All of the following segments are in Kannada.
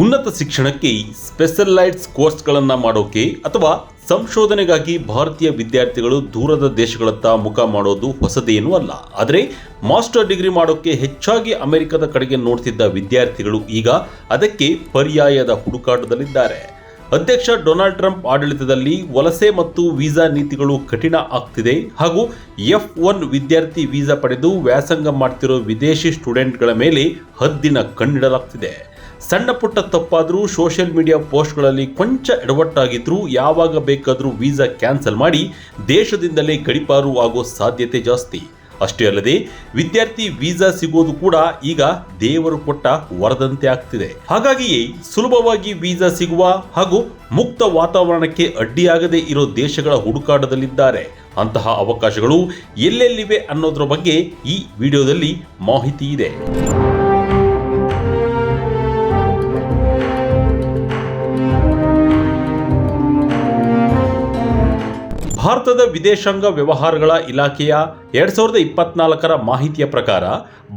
ಉನ್ನತ ಶಿಕ್ಷಣಕ್ಕೆ ಸ್ಪೆಷಲೈಸ್ಡ್ ಕೋರ್ಸ್ಗಳನ್ನು ಮಾಡೋಕೆ ಅಥವಾ ಸಂಶೋಧನೆಗಾಗಿ ಭಾರತೀಯ ವಿದ್ಯಾರ್ಥಿಗಳು ದೂರದ ದೇಶಗಳತ್ತ ಮುಖ ಮಾಡೋದು ಹೊಸದೇನೂ ಅಲ್ಲ. ಆದರೆ ಮಾಸ್ಟರ್ ಡಿಗ್ರಿ ಮಾಡೋಕ್ಕೆ ಹೆಚ್ಚಾಗಿ ಅಮೆರಿಕದ ಕಡೆಗೆ ನೋಡ್ತಿದ್ದ ವಿದ್ಯಾರ್ಥಿಗಳು ಈಗ ಅದಕ್ಕೆ ಪರ್ಯಾಯದ ಹುಡುಕಾಟದಲ್ಲಿದ್ದಾರೆ. ಅಧ್ಯಕ್ಷ ಡೊನಾಲ್ಡ್ ಟ್ರಂಪ್ ಆಡಳಿತದಲ್ಲಿ ವಲಸೆ ಮತ್ತು ವೀಸಾ ನೀತಿಗಳು ಕಠಿಣ ಆಗ್ತಿದೆ ಹಾಗೂ ಎಫ್ ಒನ್ ವಿದ್ಯಾರ್ಥಿ ವೀಸಾ ಪಡೆದು ವ್ಯಾಸಂಗ ಮಾಡ್ತಿರೋ ವಿದೇಶಿ ಸ್ಟೂಡೆಂಟ್ಗಳ ಮೇಲೆ ಹದ್ದಿನ ಕಣ್ಣಿಡಲಾಗ್ತಿದೆ. ಸಣ್ಣ ಪುಟ್ಟ ತಪ್ಪಾದರೂ ಸೋಷಿಯಲ್ ಮೀಡಿಯಾ ಪೋಸ್ಟ್ಗಳಲ್ಲಿ ಕೊಂಚ ಎಡವಟ್ಟಾಗಿದ್ದರೂ ಯಾವಾಗ ಬೇಕಾದರೂ ವೀಸಾ ಕ್ಯಾನ್ಸಲ್ ಮಾಡಿ ದೇಶದಿಂದಲೇ ಗಡಿಪಾರು ಆಗೋ ಸಾಧ್ಯತೆ ಜಾಸ್ತಿ. ಅಷ್ಟೇ ಅಲ್ಲದೆ, ವಿದ್ಯಾರ್ಥಿ ವೀಸಾ ಸಿಗೋದು ಕೂಡ ಈಗ ದೇವರು ಕೊಟ್ಟ ವರದಂತೆ ಆಗ್ತಿದೆ. ಹಾಗಾಗಿಯೇ ಸುಲಭವಾಗಿ ವೀಸಾ ಸಿಗುವ ಹಾಗೂ ಮುಕ್ತ ವಾತಾವರಣಕ್ಕೆ ಅಡ್ಡಿಯಾಗದೇ ಇರೋ ದೇಶಗಳ ಹುಡುಕಾಟದಲ್ಲಿದ್ದಾರೆ. ಅಂತಹ ಅವಕಾಶಗಳು ಎಲ್ಲೆಲ್ಲಿವೆ ಅನ್ನೋದ್ರ ಬಗ್ಗೆ ಈ ವಿಡಿಯೋದಲ್ಲಿ ಮಾಹಿತಿ ಇದೆ. ಭಾರತದ ವಿದೇಶಾಂಗ ವ್ಯವಹಾರಗಳ ಇಲಾಖೆಯ ಎರಡ್ ಸಾವಿರದ ಇಪ್ಪತ್ನಾಲ್ಕರ ಮಾಹಿತಿಯ ಪ್ರಕಾರ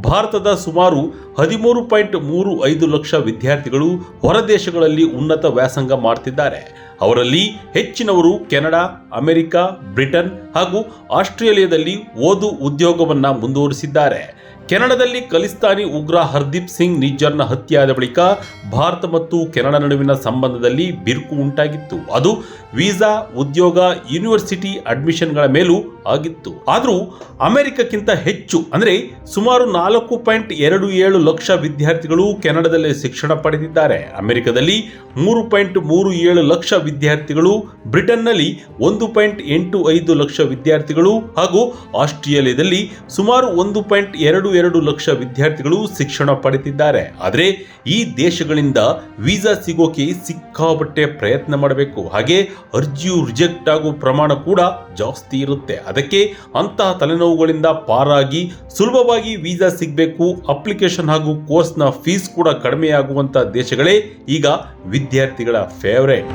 ಭಾರತದ ಸುಮಾರು ಹದಿಮೂರು ಪಾಯಿಂಟ್ ಮೂರು ಐದು ಲಕ್ಷ ವಿದ್ಯಾರ್ಥಿಗಳು ಹೊರದೇಶಗಳಲ್ಲಿ ಉನ್ನತ ವ್ಯಾಸಂಗ ಮಾಡ್ತಿದ್ದಾರೆ. ಅವರಲ್ಲಿ ಹೆಚ್ಚಿನವರು ಕೆನಡಾ, ಅಮೆರಿಕ, ಬ್ರಿಟನ್ ಹಾಗೂ ಆಸ್ಟ್ರೇಲಿಯಾದಲ್ಲಿ ಓದು ಉದ್ಯೋಗವನ್ನು ಮುಂದುವರಿಸಿದ್ದಾರೆ. ಕೆನಡಾದಲ್ಲಿ ಖಲಿಸ್ತಾನಿ ಉಗ್ರ ಹರ್ದೀಪ್ ಸಿಂಗ್ ನಿಜ್ಜರ್ನ ಹತ್ಯೆಯಾದ ಬಳಿಕ ಭಾರತ ಮತ್ತು ಕೆನಡಾ ನಡುವಿನ ಸಂಬಂಧದಲ್ಲಿ ಬಿರುಕು ಉಂಟಾಗಿತ್ತು. ಅದು ವೀಸಾ, ಉದ್ಯೋಗ, ಯೂನಿವರ್ಸಿಟಿ ಅಡ್ಮಿಷನ್ಗಳ ಮೇಲೂ ಆಗಿತ್ತು. ಆದರೂ ಅಮೆರಿಕಕ್ಕಿಂತ ಹೆಚ್ಚು, ಅಂದರೆ ಸುಮಾರು ನಾಲ್ಕು ಪಾಯಿಂಟ್ ಎರಡು ಏಳು ಲಕ್ಷ ವಿದ್ಯಾರ್ಥಿಗಳು ಕೆನಡಾದಲ್ಲಿ ಶಿಕ್ಷಣ ಪಡೆದಿದ್ದಾರೆ. ಅಮೆರಿಕದಲ್ಲಿ ಮೂರು ಪಾಯಿಂಟ್ ಮೂರು ಏಳು ಲಕ್ಷ ವಿದ್ಯಾರ್ಥಿಗಳು, ಬ್ರಿಟನ್ನಲ್ಲಿ ಒಂದು ಪಾಯಿಂಟ್ ಎಂಟು ಐದು ಲಕ್ಷ ವಿದ್ಯಾರ್ಥಿಗಳು ಹಾಗೂ ಆಸ್ಟ್ರೇಲಿಯಾದಲ್ಲಿ ಸುಮಾರು ಒಂದು ಪಾಯಿಂಟ್ ಎರಡು ಎರಡು ಲಕ್ಷ ವಿದ್ಯಾರ್ಥಿಗಳು ಶಿಕ್ಷಣ ಪಡೆದಿದ್ದಾರೆ. ಆದರೆ ಈ ದೇಶಗಳಿಂದ ವೀಸಾ ಸಿಗೋಕೆ ಸಿಕ್ಕಾಬಟ್ಟೆ ಪ್ರಯತ್ನ ಮಾಡಬೇಕು. ಹಾಗೆ ಅರ್ಜಿಯು ರಿಜೆಕ್ಟ್ ಆಗೋ ಪ್ರಮಾಣ ಕೂಡ ಜಾಸ್ತಿ ಇರುತ್ತೆ. ಅದಕ್ಕೆ ಅಂತಹ ತಲೆನೋವುಗಳಿಂದ ಪಾರಾಗಿ ಸುಲಭವಾಗಿ ವೀಸಾ ಸಿಗಬೇಕು, ಅಪ್ಲಿಕೇಶನ್ ಹಾಗೂ ಕೋರ್ಸ್ನ ಫೀಸ್ ಕೂಡ ಕಡಿಮೆಯಾಗುವಂಥ ದೇಶಗಳೇ ಈಗ ವಿದ್ಯಾರ್ಥಿಗಳ ಫೇವರೇಟ್.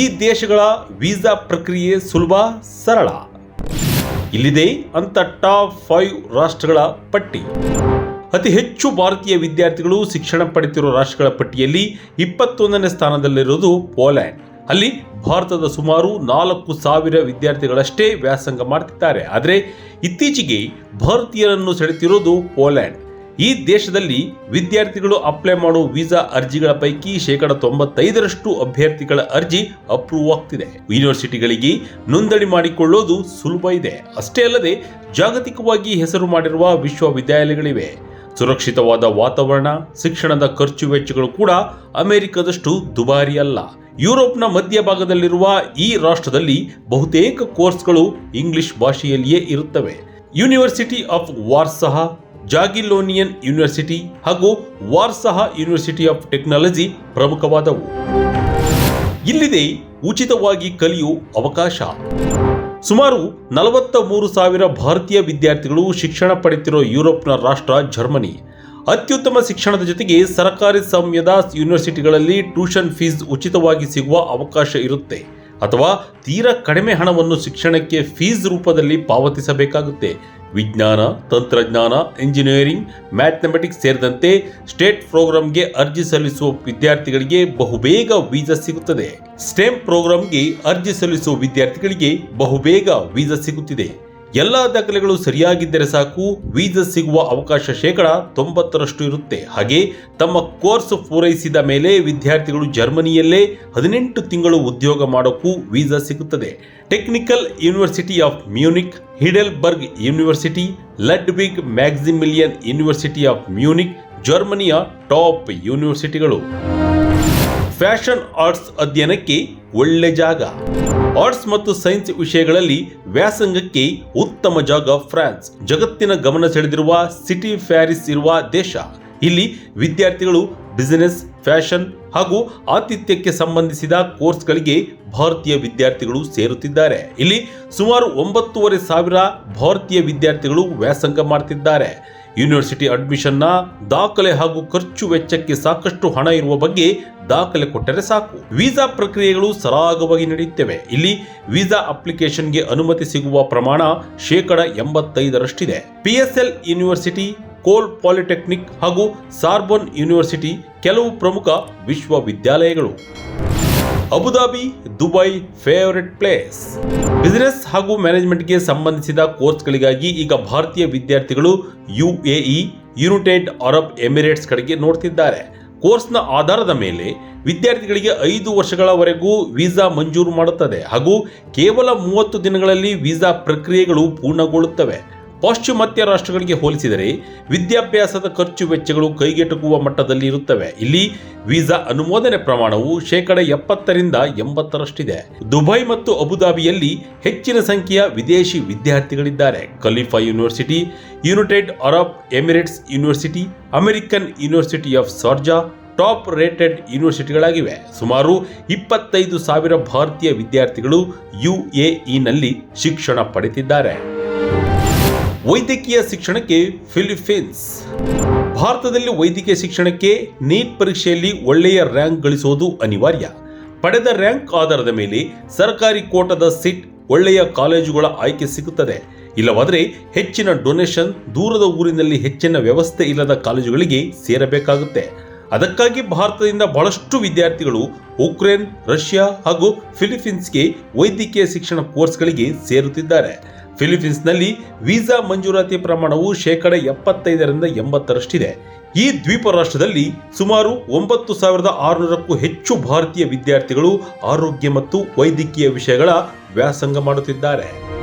ಈ ದೇಶಗಳ ವೀಸಾ ಪ್ರಕ್ರಿಯೆ ಸುಲಭ, ಸರಳ. ಇಲ್ಲಿದೆ ಅಂತ ಟಾಪ್ ಫೈವ್ ರಾಷ್ಟ್ರಗಳ ಪಟ್ಟಿ. ಅತಿ ಹೆಚ್ಚು ಭಾರತೀಯ ವಿದ್ಯಾರ್ಥಿಗಳು ಶಿಕ್ಷಣ ಪಡೆಯುತ್ತಿರುವ ರಾಷ್ಟ್ರಗಳ ಪಟ್ಟಿಯಲ್ಲಿ ಇಪ್ಪತ್ತೊಂದನೇ ಸ್ಥಾನದಲ್ಲಿರುವುದು ಪೋಲ್ಯಾಂಡ್ ಅಲ್ಲಿ ಭಾರತದ ಸುಮಾರು ನಾಲ್ಕು ಸಾವಿರ ವಿದ್ಯಾರ್ಥಿಗಳಷ್ಟೇ ವ್ಯಾಸಂಗ ಮಾಡ್ತಿದ್ದಾರೆ. ಆದರೆ ಇತ್ತೀಚೆಗೆ ಭಾರತೀಯರನ್ನು ಸೆಳೆತಿರೋದು ಪೋಲ್ಯಾಂಡ್. ಈ ದೇಶದಲ್ಲಿ ವಿದ್ಯಾರ್ಥಿಗಳು ಅಪ್ಲೈ ಮಾಡುವ ವೀಸಾ ಅರ್ಜಿಗಳ ಪೈಕಿ ಶೇಕಡ ತೊಂಬತ್ತೈದರಷ್ಟು ಅಭ್ಯರ್ಥಿಗಳ ಅರ್ಜಿ ಅಪ್ರೂವ್ ಆಗ್ತಿದೆ. ಯೂನಿವರ್ಸಿಟಿಗಳಿಗೆ ನೋಂದಣಿ ಮಾಡಿಕೊಳ್ಳೋದು ಸುಲಭ ಇದೆ. ಅಷ್ಟೇ ಅಲ್ಲದೆ ಜಾಗತಿಕವಾಗಿ ಹೆಸರು ಮಾಡಿರುವ ವಿಶ್ವವಿದ್ಯಾಲಯಗಳಿವೆ. ಸುರಕ್ಷಿತವಾದ ವಾತಾವರಣ, ಶಿಕ್ಷಣದ ಖರ್ಚು ವೆಚ್ಚಗಳು ಕೂಡ ಅಮೆರಿಕದಷ್ಟು ದುಬಾರಿ ಅಲ್ಲ ಯುರೋಪ್ನ ಮಧ್ಯಭಾಗದಲ್ಲಿರುವ ಈ ರಾಷ್ಟ್ರದಲ್ಲಿ ಬಹುತೇಕ ಕೋರ್ಸ್ಗಳು ಇಂಗ್ಲಿಷ್ ಭಾಷೆಯಲ್ಲಿಯೇ ಇರುತ್ತವೆ. University of Warsaw, Jagiellonian university ಹಾಗೂ ವಾರ್ಸಹ ಯೂನಿವರ್ಸಿಟಿ ಆಫ್ ಟೆಕ್ನಾಲಜಿ ಪ್ರಮುಖವಾದವು. ಇಲ್ಲಿದೆ ಉಚಿತವಾಗಿ ಕಲಿಯುವ ಅವಕಾಶ. ಸುಮಾರು ನಲವತ್ತ ಮೂರು ಸಾವಿರ ಭಾರತೀಯ ವಿದ್ಯಾರ್ಥಿಗಳು ಶಿಕ್ಷಣ ಪಡೆಯುತ್ತಿರುವ ಯುರೋಪ್ನ ರಾಷ್ಟ್ರ ಜರ್ಮನಿ. ಅತ್ಯುತ್ತಮ ಶಿಕ್ಷಣದ ಜೊತೆಗೆ ಸರ್ಕಾರಿ ಸ್ವಾಮ್ಯದ ಯೂನಿವರ್ಸಿಟಿಗಳಲ್ಲಿ ಟ್ಯೂಷನ್ ಫೀಸ್ ಉಚಿತವಾಗಿ ಸಿಗುವ ಅವಕಾಶ ಇರುತ್ತೆ. ಅಥವಾ ತೀರಾ ಕಡಿಮೆ ಹಣವನ್ನು ಶಿಕ್ಷಣಕ್ಕೆ ಫೀಸ್ ರೂಪದಲ್ಲಿ ಪಾವತಿಸಬೇಕಾಗುತ್ತೆ. ವಿಜ್ಞಾನ, ತಂತ್ರಜ್ಞಾನ ಇಂಜಿನಿಯರಿಂಗ್ ಮ್ಯಾಥಮೆಟಿಕ್ಸ್ ಸೇರಿದಂತೆ ಸ್ಟೇಟ್ ಪ್ರೋಗ್ರಾಂಗೆ ಅರ್ಜಿ ಸಲ್ಲಿಸುವ ವಿದ್ಯಾರ್ಥಿಗಳಿಗೆ ಬಹುಬೇಗ ವೀಸಾ ಸಿಗುತ್ತದೆ. ಸ್ಟೆಮ್ ಪ್ರೋಗ್ರಾಂಗೆ ಅರ್ಜಿ ಸಲ್ಲಿಸುವ ವಿದ್ಯಾರ್ಥಿಗಳಿಗೆ ಬಹುಬೇಗ ವೀಸಾ ಸಿಗುತ್ತಿದೆ. ಎಲ್ಲ ದಾಖಲೆಗಳು ಸರಿಯಾಗಿದ್ದರೆ ಸಾಕು, ವೀಸಾ ಸಿಗುವ ಅವಕಾಶ ಶೇಕಡ ತೊಂಬತ್ತರಷ್ಟು ಇರುತ್ತೆ. ಹಾಗೆ ತಮ್ಮ ಕೋರ್ಸ್ ಪೂರೈಸಿದ ಮೇಲೆ ವಿದ್ಯಾರ್ಥಿಗಳು ಜರ್ಮನಿಯಲ್ಲೇ ಹದಿನೆಂಟು ತಿಂಗಳು ಉದ್ಯೋಗ ಮಾಡೋಕ್ಕೂ ವೀಸಾ ಸಿಗುತ್ತದೆ. Technical university of Munich, Heidelberg university, Ludwig Maximilian university of Munich, ಜರ್ಮನಿಯ ಟಾಪ್ ಯೂನಿವರ್ಸಿಟಿಗಳು. ಫ್ಯಾಷನ್ ಆರ್ಟ್ಸ್ ಅಧ್ಯಯನಕ್ಕೆ ಒಳ್ಳೆ ಜಾಗ. ಆರ್ಟ್ಸ್ ಮತ್ತು ಸೈನ್ಸ್ ವಿಷಯಗಳಲ್ಲಿ ವ್ಯಾಸಂಗಕ್ಕೆ ಉತ್ತಮ ಜಾಗ ಫ್ರಾನ್ಸ್. ಜಗತ್ತಿನ ಗಮನ ಸೆಳೆದಿರುವ ಸಿಟಿ ಫ್ಯಾರಿಸ್ ಇರುವ ದೇಶ. ಇಲ್ಲಿ ವಿದ್ಯಾರ್ಥಿಗಳು ಬಿಸಿನೆಸ್, ಫ್ಯಾಷನ್ ಹಾಗೂ ಆತಿಥ್ಯಕ್ಕೆ ಸಂಬಂಧಿಸಿದ ಕೋರ್ಸ್ಗಳಿಗೆ ಭಾರತೀಯ ವಿದ್ಯಾರ್ಥಿಗಳು ಸೇರುತ್ತಿದ್ದಾರೆ. ಇಲ್ಲಿ ಸುಮಾರು ಒಂಬತ್ತೂವರೆ ಸಾವಿರ ಭಾರತೀಯ ವಿದ್ಯಾರ್ಥಿಗಳು ವ್ಯಾಸಂಗ ಮಾಡ್ತಿದ್ದಾರೆ. ಯೂನಿವರ್ಸಿಟಿ ಅಡ್ಮಿಷನ್ನ ದಾಖಲೆ ಹಾಗೂ ಖರ್ಚು ವೆಚ್ಚಕ್ಕೆ ಸಾಕಷ್ಟು ಹಣ ಇರುವ ಬಗ್ಗೆ ದಾಖಲೆ ಕೊಟ್ಟರೆ ಸಾಕು. ವೀಸಾ ಪ್ರಕ್ರಿಯೆಗಳು ಸರಾಗವಾಗಿ ನಡೆಯುತ್ತವೆ. ಇಲ್ಲಿ ವೀಸಾ ಅಪ್ಲಿಕೇಶನ್ಗೆ ಅನುಮತಿ ಸಿಗುವ ಪ್ರಮಾಣ ಶೇಕಡ ಎಂಬತ್ತೈದರಷ್ಟಿದೆ. ಪಿಎಸ್ಎಲ್ ಯೂನಿವರ್ಸಿಟಿ ಕೋಲ್ ಪಾಲಿಟೆಕ್ನಿಕ್ ಹಾಗೂ ಸಾರ್ಬನ್ ಯೂನಿವರ್ಸಿಟಿ ಕೆಲವು ಪ್ರಮುಖ ವಿಶ್ವವಿದ್ಯಾಲಯಗಳು. Abu Dhabi Dubai favourite place business ಹಾಗೂ ಮ್ಯಾನೇಜ್ಮೆಂಟ್ಗೆ ಸಂಬಂಧಿಸಿದ ಕೋರ್ಸ್ಗಳಿಗಾಗಿ ಈಗ ಭಾರತೀಯ ವಿದ್ಯಾರ್ಥಿಗಳು ಯುಎಇ ಯುನೈಟೆಡ್ ಅರಬ್ ಎಮಿರೇಟ್ಸ್ ಕಡೆಗೆ ನೋಡ್ತಿದ್ದಾರೆ. ಕೋರ್ಸ್ನ ಆಧಾರದ ಮೇಲೆ ವಿದ್ಯಾರ್ಥಿಗಳಿಗೆ ಐದು ವರ್ಷಗಳವರೆಗೂ ವೀಸಾ ಮಂಜೂರು ಮಾಡುತ್ತದೆ ಹಾಗೂ ಕೇವಲ ಮೂವತ್ತು ದಿನಗಳಲ್ಲಿ ವೀಸಾ ಪ್ರಕ್ರಿಯೆಗಳು ಪೂರ್ಣಗೊಳ್ಳುತ್ತವೆ. ಪಾಶ್ಚಿಮಾತ್ಯ ರಾಷ್ಟ್ರಗಳಿಗೆ ಹೋಲಿಸಿದರೆ ವಿದ್ಯಾಭ್ಯಾಸದ ಖರ್ಚು ವೆಚ್ಚಗಳು ಕೈಗೆಟುಕುವ ಮಟ್ಟದಲ್ಲಿ ಇರುತ್ತವೆ. ಇಲ್ಲಿ ವೀಸಾ ಅನುಮೋದನೆ ಪ್ರಮಾಣವು ಶೇಕಡ ಎಪ್ಪತ್ತರಿಂದ ಎಂಬತ್ತರಷ್ಟಿದೆ. ದುಬೈ ಮತ್ತು ಅಬುದಾಬಿಯಲ್ಲಿ ಹೆಚ್ಚಿನ ಸಂಖ್ಯೆಯ ವಿದೇಶಿ ವಿದ್ಯಾರ್ಥಿಗಳಿದ್ದಾರೆ. Khalifa university, united Arab Emirates university, American university of Sharjah top rated ಯೂನಿವರ್ಸಿಟಿಗಳಾಗಿವೆ. ಸುಮಾರು ಇಪ್ಪತ್ತೈದು ಸಾವಿರ ಭಾರತೀಯ ವಿದ್ಯಾರ್ಥಿಗಳು ಯುಎಇನಲ್ಲಿ ಶಿಕ್ಷಣ ಪಡೆದಿದ್ದಾರೆ. ವೈದ್ಯಕೀಯ ಶಿಕ್ಷಣಕ್ಕೆ ಫಿಲಿಪೀನ್ಸ್ ಭಾರತದಲ್ಲಿ ವೈದ್ಯಕೀಯ ಶಿಕ್ಷಣಕ್ಕೆ ನೀಟ್ ಪರೀಕ್ಷೆಯಲ್ಲಿ ಒಳ್ಳೆಯ ರ್ಯಾಂಕ್ ಗಳಿಸುವುದು ಅನಿವಾರ್ಯ. ಪಡೆದ ರ್ಯಾಂಕ್ ಆಧಾರದ ಮೇಲೆ ಸರ್ಕಾರಿ ಕೋಟದ ಸಿಟ್ ಒಳ್ಳೆಯ ಕಾಲೇಜುಗಳ ಆಯ್ಕೆ ಸಿಗುತ್ತದೆ. ಇಲ್ಲವಾದರೆ ಹೆಚ್ಚಿನ ಡೊನೇಷನ್ ದೂರದ ಊರಿನಲ್ಲಿ ಹೆಚ್ಚಿನ ವ್ಯವಸ್ಥೆ ಇಲ್ಲದ ಕಾಲೇಜುಗಳಿಗೆ ಸೇರಬೇಕಾಗುತ್ತೆ. ಅದಕ್ಕಾಗಿ ಭಾರತದಿಂದ ಬಹಳಷ್ಟು ವಿದ್ಯಾರ್ಥಿಗಳು ಉಕ್ರೇನ್, ರಷ್ಯಾ ಹಾಗೂ ಫಿಲಿಪೀನ್ಸ್ಗೆ ವೈದ್ಯಕೀಯ ಶಿಕ್ಷಣ ಕೋರ್ಸ್ಗಳಿಗೆ ಸೇರುತ್ತಿದ್ದಾರೆ. ಫಿಲಿಪೀನ್ಸ್ನಲ್ಲಿ ವೀಸಾ ಮಂಜೂರಾತಿ ಪ್ರಮಾಣವು ಶೇಕಡ ಎಪ್ಪತ್ತೈದರಿಂದ ಎಂಬತ್ತರಷ್ಟಿದೆ. ಈ ದ್ವೀಪ ರಾಷ್ಟ್ರದಲ್ಲಿ ಸುಮಾರು ಒಂಬತ್ತು ಸಾವಿರದ ಆರುನೂರಕ್ಕೂ ಹೆಚ್ಚು ಭಾರತೀಯ ವಿದ್ಯಾರ್ಥಿಗಳು ಆರೋಗ್ಯ ಮತ್ತು ವೈದ್ಯಕೀಯ ವಿಷಯಗಳ ವ್ಯಾಸಂಗ ಮಾಡುತ್ತಿದ್ದಾರೆ.